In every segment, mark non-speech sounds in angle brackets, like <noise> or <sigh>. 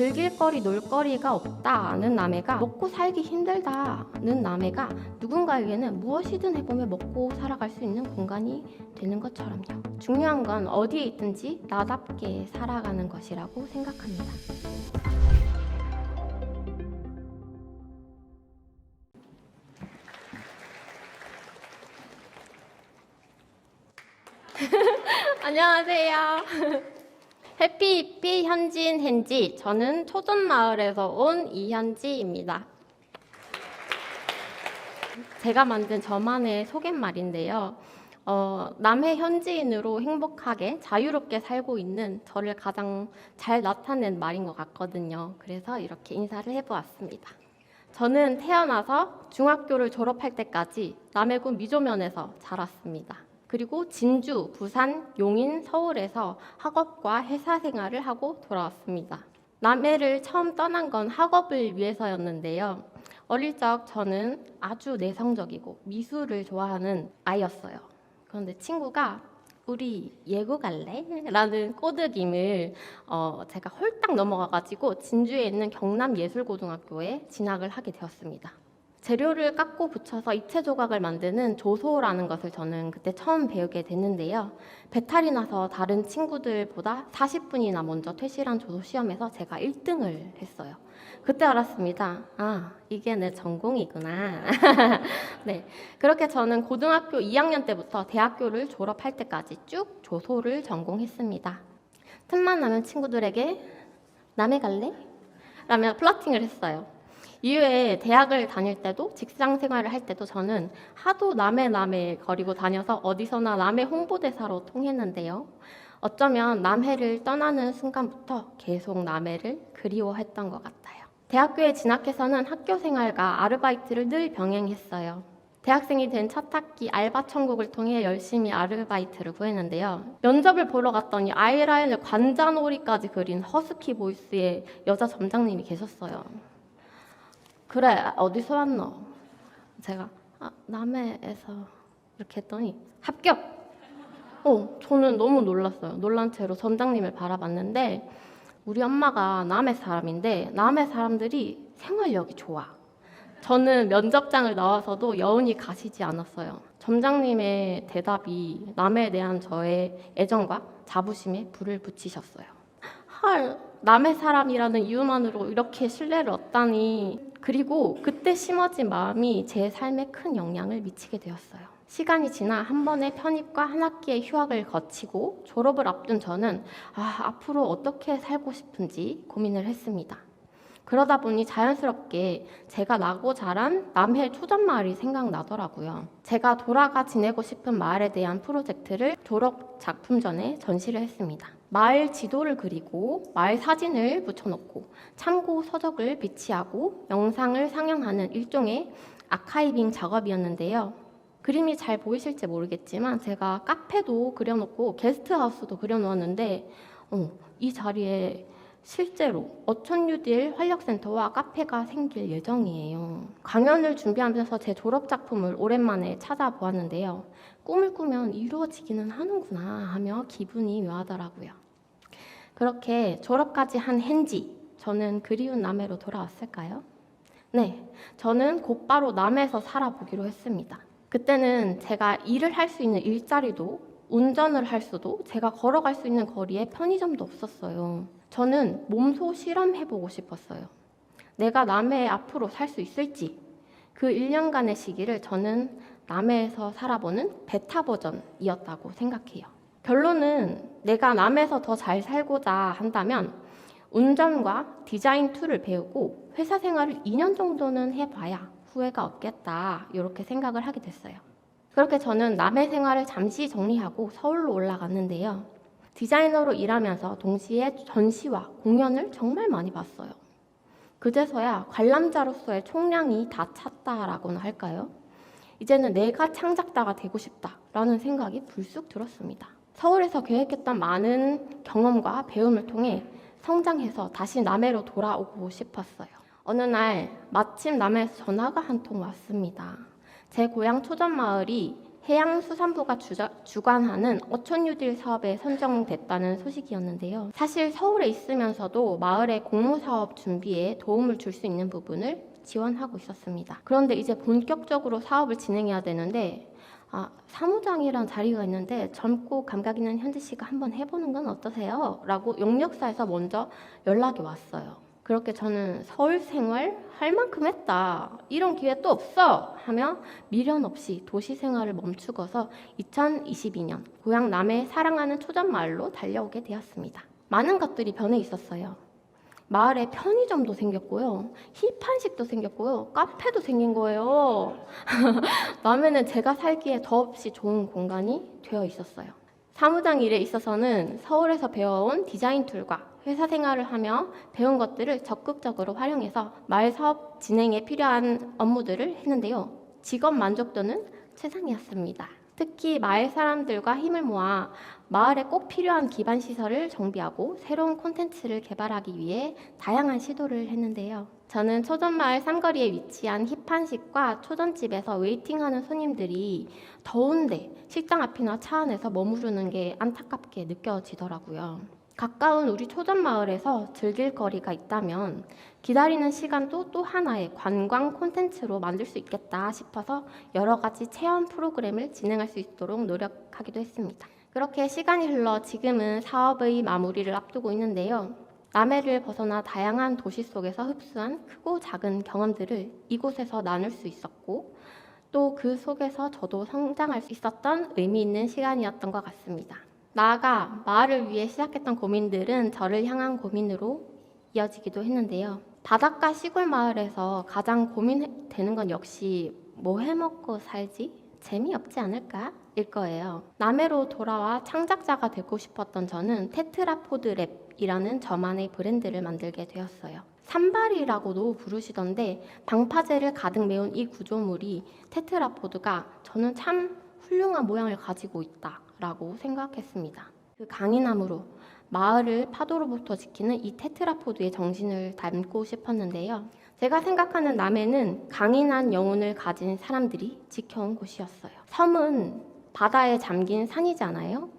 즐길 거리, 놀 거리가 없다는 남해가 먹고 살기 힘들다는 남해가 누군가에게는 무엇이든 해보며 먹고 살아갈 수 있는 공간이 되는 것처럼요. 중요한 건 어디에 있든지 나답게 살아가는 것이라고 생각합니다. <laughs> 안녕하세요. <laughs> 해피히피 현지인 hen지 저는 초전마을에서 온 이현지입니다. 제가 만든 저만의 소개말인데요. 어, 남해 현지인으로 행복하게 자유롭게 살고 있는 저를 가장 잘 나타낸 말인 것 같거든요. 그래서 이렇게 인사를 해보았습니다. 저는 태어나서 중학교를 졸업할 때까지 남해군 미조면에서 자랐습니다. 그리고 진주, 부산, 용인, 서울에서 학업과 회사 생활을 하고 돌아왔습니다. 남해를 처음 떠난 건 학업을 위해서였는데요. 어릴 적 저는 아주 내성적이고 미술을 좋아하는 아이였어요. 그런데 친구가 우리 예고 갈래? <laughs> 라는 꼬드김을 어, 제가 홀딱 넘어가가지고 진주에 있는 경남예술고등학교에 진학을 하게 되었습니다. 재료를 깎고 붙여서 입체 조각을 만드는 조소라는 것을 저는 그때 처음 배우게 됐는데요. 배탈이 나서 다른 친구들보다 40분이나 먼저 퇴실한 조소 시험에서 제가 1등을 했어요. 그때 알았습니다. 아, 이게 내 전공이구나. <laughs> 네. 그렇게 저는 고등학교 2학년 때부터 대학교를 졸업할 때까지 쭉 조소를 전공했습니다. 틈만 나면 친구들에게 남해 갈래? 라며 플러팅을 했어요. 이후에 대학을 다닐 때도 직장 생활을 할 때도 저는 하도 남해 남해 거리고 다녀서 어디서나 남해 홍보대사로 통했는데요. 어쩌면 남해를 떠나는 순간부터 계속 남해를 그리워했던 것 같아요. 대학교에 진학해서는 학교 생활과 아르바이트를 늘 병행했어요. 대학생이 된첫 학기 알바 천국을 통해 열심히 아르바이트를 구했는데요. 면접을 보러 갔더니 아이라인을 관자놀이까지 그린 허스키 보이스의 여자 점장님이 계셨어요. 그래 어디서 왔노? 제가 아, 남해에서 이렇게 했더니 합격. 어 저는 너무 놀랐어요. 놀란 채로 점장님을 바라봤는데 우리 엄마가 남해 사람인데 남해 사람들이 생활력이 좋아. 저는 면접장을 나와서도 여운이 가시지 않았어요. 점장님의 대답이 남해에 대한 저의 애정과 자부심에 불을 붙이셨어요. 헐, 남의 사람이라는 이유만으로 이렇게 신뢰를 얻다니. 그리고 그때 심어진 마음이 제 삶에 큰 영향을 미치게 되었어요. 시간이 지나 한 번의 편입과 한 학기의 휴학을 거치고 졸업을 앞둔 저는 아, 앞으로 어떻게 살고 싶은지 고민을 했습니다. 그러다 보니 자연스럽게 제가 나고 자란 남해 초전 마을이 생각나더라고요. 제가 돌아가 지내고 싶은 마을에 대한 프로젝트를 졸업 작품 전에 전시를 했습니다. 마을 지도를 그리고 마을 사진을 붙여놓고 참고 서적을 비치하고 영상을 상영하는 일종의 아카이빙 작업이었는데요. 그림이 잘 보이실지 모르겠지만 제가 카페도 그려놓고 게스트하우스도 그려놓았는데 어, 이 자리에 실제로 어촌뉴딜 활력센터와 카페가 생길 예정이에요. 강연을 준비하면서 제 졸업 작품을 오랜만에 찾아보았는데요. 꿈을 꾸면 이루어지기는 하는구나 하며 기분이 묘하더라고요. 그렇게 졸업까지 한 hen지, 저는 그리운 남해로 돌아왔을까요? 네, 저는 곧바로 남해에서 살아보기로 했습니다. 그때는 제가 일을 할 수 있는 일자리도 운전을 할 수도 제가 걸어갈 수 있는 거리에 편의점도 없었어요. 저는 몸소 실험해보고 싶었어요. 내가 남해에 앞으로 살 수 있을지 그 1년간의 시기를 저는 남해에서 살아보는 베타 버전이었다고 생각해요. 결론은 내가 남해에서 더 잘 살고자 한다면 운전과 디자인 툴을 배우고 회사 생활을 2년 정도는 해봐야 후회가 없겠다 이렇게 생각을 하게 됐어요. 그렇게 저는 남해 생활을 잠시 정리하고 서울로 올라갔는데요. 디자이너로 일하면서 동시에 전시와 공연을 정말 많이 봤어요. 그제서야 관람자로서의 총량이 다 찼다라고나 할까요? 이제는 내가 창작자가 되고 싶다라는 생각이 불쑥 들었습니다. 서울에서 계획했던 많은 경험과 배움을 통해 성장해서 다시 남해로 돌아오고 싶었어요. 어느 날 마침 남해에서 전화가 한 통 왔습니다. 제 고향 초전마을이 해양수산부가 주관하는 어촌뉴딜 사업에 선정됐다는 소식이었는데요. 사실 서울에 있으면서도 마을의 공무사업 준비에 도움을 줄 수 있는 부분을 지원하고 있었습니다. 그런데 이제 본격적으로 사업을 진행해야 되는데 아, 사무장이란 자리가 있는데 젊고 감각 있는 현지 씨가 한번 해보는 건 어떠세요? 라고 용역사에서 먼저 연락이 왔어요. 그렇게 저는 서울 생활 할 만큼 했다. 이런 기회 또 없어. 하며 미련 없이 도시 생활을 멈추고서 2022년 고향 남해 사랑하는 초전마을로 달려오게 되었습니다. 많은 것들이 변해 있었어요. 마을에 편의점도 생겼고요. 힙한식도 생겼고요. 카페도 생긴 거예요. <laughs> 남해는 제가 살기에 더없이 좋은 공간이 되어 있었어요. 사무장 일에 있어서는 서울에서 배워온 디자인 툴과 회사 생활을 하며 배운 것들을 적극적으로 활용해서 마을 사업 진행에 필요한 업무들을 했는데요. 직업 만족도는 최상이었습니다. 특히 마을 사람들과 힘을 모아 마을에 꼭 필요한 기반 시설을 정비하고 새로운 콘텐츠를 개발하기 위해 다양한 시도를 했는데요. 저는 초전마을 삼거리에 위치한 힙한식과 초전집에서 웨이팅하는 손님들이 더운데 식당 앞이나 차 안에서 머무르는 게 안타깝게 느껴지더라고요. 가까운 우리 초전마을에서 즐길 거리가 있다면 기다리는 시간도 또 하나의 관광 콘텐츠로 만들 수 있겠다 싶어서 여러 가지 체험 프로그램을 진행할 수 있도록 노력하기도 했습니다. 그렇게 시간이 흘러 지금은 사업의 마무리를 앞두고 있는데요. 남해를 벗어나 다양한 도시 속에서 흡수한 크고 작은 경험들을 이곳에서 나눌 수 있었고 또 그 속에서 저도 성장할 수 있었던 의미 있는 시간이었던 것 같습니다. 나아가 마을을 위해 시작했던 고민들은 저를 향한 고민으로 이어지기도 했는데요. 바닷가 시골 마을에서 가장 고민되는 건 역시 뭐 해먹고 살지? 재미없지 않을까? 일 거예요. 남해로 돌아와 창작자가 되고 싶었던 저는 테트라포드 랩이라는 저만의 브랜드를 만들게 되었어요. 산발이라고도 부르시던데 방파제를 가득 메운 이 구조물이 테트라포드가 저는 참 훌륭한 모양을 가지고 있다 라고 생각했습니다. 그 강인함으로 마을을 파도로부터 지키는 이 테트라포드의 정신을 담고 싶었는데요. 제가 생각하는 남해는 강인한 영혼을 가진 사람들이 지켜온 곳이었어요. 섬은 바다에 잠긴 산이잖아요.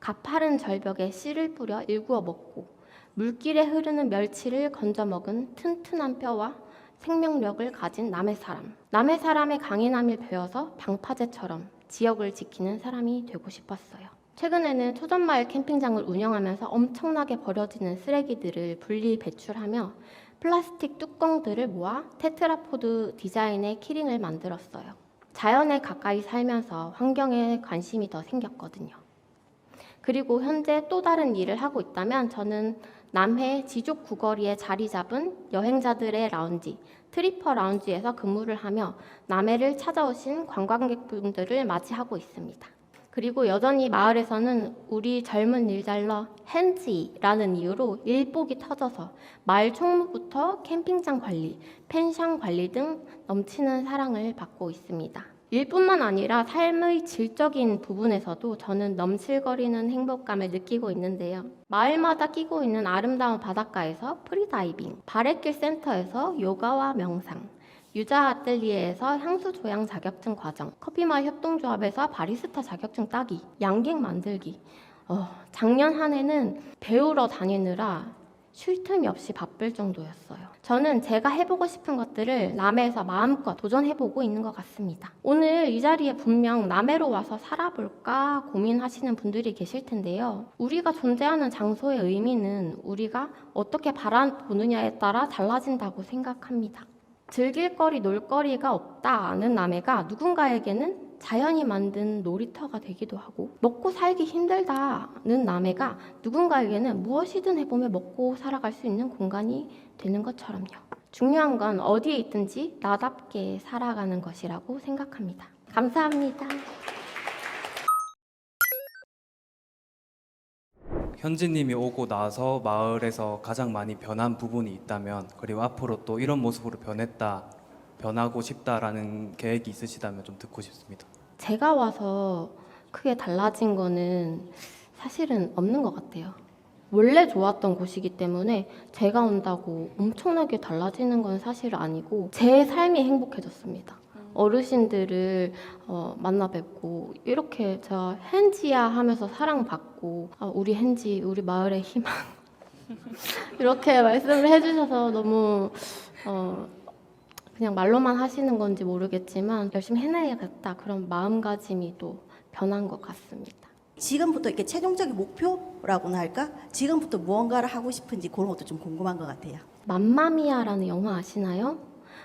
가파른 절벽에 씨를 뿌려 일구어 먹고 물길에 흐르는 멸치를 건져 먹은 튼튼한 뼈와 생명력을 가진 남해 사람. 남해 사람의 강인함을 배워서 방파제처럼 지역을 지키는 사람이 되고 싶었어요. 최근에는 초전마을 캠핑장을 운영하면서 엄청나게 버려지는 쓰레기들을 분리 배출하며 플라스틱 뚜껑들을 모아 테트라포드 디자인의 키링을 만들었어요. 자연에 가까이 살면서 환경에 관심이 더 생겼거든요. 그리고 현재 또 다른 일을 하고 있다면 저는 남해 지족 구거리에 자리 잡은 여행자들의 라운지, 트리퍼 라운지에서 근무를 하며 남해를 찾아오신 관광객분들을 맞이하고 있습니다. 그리고 여전히 마을에서는 우리 젊은 일잘러 핸지라는 이유로 일복이 터져서 마을 총무부터 캠핑장 관리, 펜션 관리 등 넘치는 사랑을 받고 있습니다. 일뿐만 아니라 삶의 질적인 부분에서도 저는 넘실거리는 행복감을 느끼고 있는데요. 마을마다 끼고 있는 아름다운 바닷가에서 프리다이빙, 바래길 센터에서 요가와 명상, 유자 아틀리에에서 향수 조향 자격증 과정, 커피마을 협동조합에서 바리스타 자격증 따기, 양갱 만들기. 어, 작년 한 해는 배우러 다니느라 쉴 틈이 없이 바쁠 정도였어요. 저는 제가 해보고 싶은 것들을 남해에서 마음껏 도전해보고 있는 것 같습니다. 오늘 이 자리에 분명 남해로 와서 살아볼까 고민하시는 분들이 계실 텐데요. 우리가 존재하는 장소의 의미는 우리가 어떻게 바라보느냐에 따라 달라진다고 생각합니다. 즐길 거리, 놀 거리가 없다는 남해가 누군가에게는 자연이 만든 놀이터가 되기도 하고 먹고 살기 힘들다는 남해가 누군가에게는 무엇이든 해보며 먹고 살아갈 수 있는 공간이 되는 것처럼요. 중요한 건 어디에 있든지 나답게 살아가는 것이라고 생각합니다. 감사합니다. 현지님이 오고 나서 마을에서 가장 많이 변한 부분이 있다면 그리고 앞으로 또 이런 모습으로 변했다 변하고 싶다라는 계획이 있으시다면 좀 듣고 싶습니다. 제가 와서 크게 달라진 거는 사실은 없는 것 같아요. 원래 좋았던 곳이기 때문에 제가 온다고 엄청나게 달라지는 건 사실 아니고 제 삶이 행복해졌습니다. 어르신들을 어, 만나 뵙고 이렇게 제가 헨지야 하면서 사랑받고 아, 우리 헨지 우리 마을의 희망 <laughs> 이렇게 말씀을 해주셔서 너무 어, 그냥 말로만 하시는 건지 모르겠지만 열심히 해내야겠다 그런 마음가짐이 또 변한 것 같습니다. 지금부터 이렇게 최종적인 목표라고나 할까? 지금부터 무언가를 하고 싶은지 그런 것도 좀 궁금한 것 같아요. 맘마미아라는 영화 아시나요?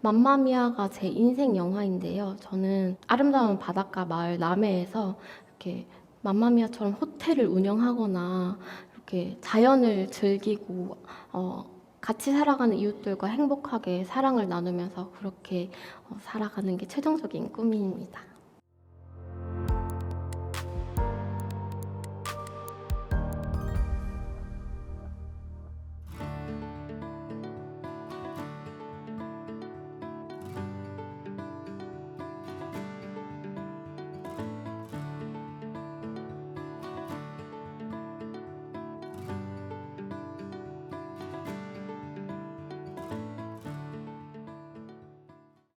맘마미아가 제 인생 영화인데요. 저는 아름다운 바닷가 마을 남해에서 이렇게 맘마미아처럼 호텔을 운영하거나 이렇게 자연을 즐기고 어, 같이 살아가는 이웃들과 행복하게 사랑을 나누면서 그렇게 어, 살아가는 게 최종적인 꿈입니다.